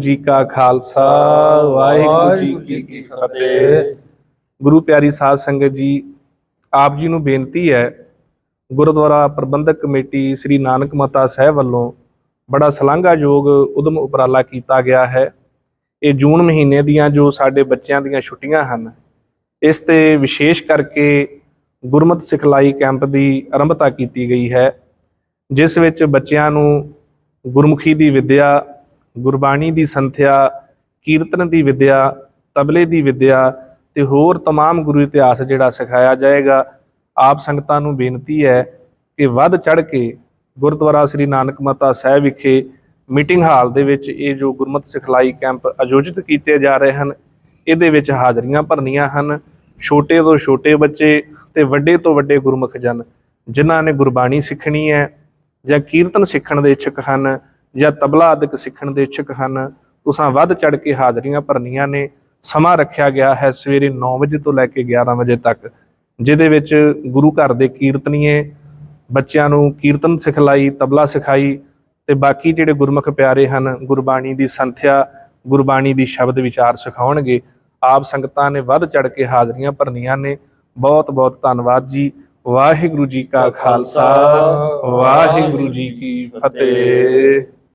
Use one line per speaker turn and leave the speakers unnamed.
ਜੀ ਕਾ ਖਾਲਸਾ ਵਾਹਿਗੁਰੂ ਜੀ ਕੀ ਫਤਿਹ। ਗੁਰੂ ਪਿਆਰੀ ਸਾਧ ਸੰਗਤ ਜੀ ਆਪ ਜੀ ਨੂੰ ਬੇਨਤੀ ਹੈ ਗੁਰਦੁਆਰਾ ਪ੍ਰਬੰਧਕ ਕਮੇਟੀ ਸ੍ਰੀ ਨਾਨਕ ਮਤਾ ਸਾਹਿਬ ਵੱਲੋਂ ਬੜਾ ਸ਼ਲਾਘਾਯੋਗ ਉਦਮ ਉਪਰਾਲਾ ਕੀਤਾ ਗਿਆ ਹੈ। ਇਹ ਜੂਨ ਮਹੀਨੇ ਦੀਆਂ ਜੋ ਸਾਡੇ ਬੱਚਿਆਂ ਦੀਆਂ ਛੁੱਟੀਆਂ ਹਨ ਇਸ ਤੇ ਵਿਸ਼ੇਸ਼ ਕਰਕੇ ਗੁਰਮਤਿ ਸਿਖਲਾਈ ਕੈਂਪ ਦੀ ਆਰੰਭਤਾ ਕੀਤੀ ਗਈ ਹੈ ਜਿਸ ਵਿੱਚ ਬੱਚਿਆਂ ਨੂੰ ਗੁਰਮੁਖੀ ਦੀ ਵਿੱਦਿਆ ਗੁਰਬਾਣੀ ਦੀ ਸੰਥਿਆ ਕੀਰਤਨ ਦੀ ਵਿੱਦਿਆ ਤਬਲੇ ਦੀ ਵਿੱਦਿਆ ਤੇ ਹੋਰ तमाम ਗੁਰੂ ਇਤਿਹਾਸ ਜਿਹੜਾ ਸਿਖਾਇਆ ਜਾਏਗਾ ਆਪ ਸੰਗਤਾਂ ਨੂੰ ਬੇਨਤੀ ਹੈ ਕਿ ਵੱਧ ਚੜ ਕੇ ਗੁਰਦੁਆਰਾ ਸ੍ਰੀ ਨਾਨਕ ਮਤਾ ਸਾਹਿਬ ਵਿਖੇ ਮੀਟਿੰਗ ਹਾਲ ਦੇ ਵਿੱਚ ਇਹ ਜੋ ਗੁਰਮਤਿ ਸਿਖਲਾਈ ਕੈਂਪ ਆਯੋਜਿਤ ਕੀਤੇ ਜਾ ਰਹੇ ਹਨ ਇਹਦੇ ਵਿੱਚ ਹਾਜ਼ਰੀਆਂ ਭਰਨੀਆਂ ਹਨ ਛੋਟੇ ਤੋਂ ਛੋਟੇ ਬੱਚੇ ਤੇ ਵੱਡੇ ਤੋਂ ਵੱਡੇ ਗੁਰਮੁਖ ਜਨ ਜਿਨ੍ਹਾਂ ਨੇ ਗੁਰਬਾਣੀ ਸਿੱਖਣੀ ਹੈ ਜਾਂ ਕੀਰਤਨ ਸਿੱਖਣ ਦੇ ਇੱਛੁਕ ਹਨ ਜਾਂ ਤਬਲਾ ਆਦਿਕ ਸਿੱਖਣ ਦੇ ਇੱਛੁਕ ਹਨ, ਤੁਸਾਂ ਵੱਧ ਚੜ ਕੇ ਹਾਜ਼ਰੀਆਂ ਭਰਨੀਆਂ ਨੇ। ਸਮਾਂ ਰੱਖਿਆ ਗਿਆ ਹੈ ਸਵੇਰੇ 9 ਵਜੇ ਤੋਂ ਲੈ ਕੇ 11 ਵਜੇ ਤੱਕ, ਜਿਹਦੇ ਵਿੱਚ ਗੁਰੂ ਘਰ ਦੇ ਕੀਰਤਨੀਏ, ਬੱਚਿਆਂ ਨੂੰ ਕੀਰਤਨ ਸਿਖਲਾਈ, ਤਬਲਾ ਸਿਖਾਈ ਤੇ ਬਾਕੀ ਜਿਹੜੇ ਗੁਰਮੁਖ ਪਿਆਰੇ ਹਨ, ਗੁਰਬਾਣੀ ਦੀ ਸੰਥਿਆ, ਗੁਰਬਾਣੀ ਦੀ ਸ਼ਬਦ ਵਿਚਾਰ ਸਿਖਾਉਣਗੇ। ਆਪ ਸੰਗਤਾਂ ਨੇ ਵੱਧ ਚੜ ਕੇ ਹਾਜ਼ਰੀਆਂ ਭਰਨੀਆਂ ਨੇ। ਬਹੁਤ ਬਹੁਤ ਧੰਨਵਾਦ ਜੀ। ਵਾਹਿਗੁਰੂ ਜੀ ਕਾ ਖਾਲਸਾ, ਵਾਹਿਗੁਰੂ ਜੀ ਕੀ ਫਤਿਹ।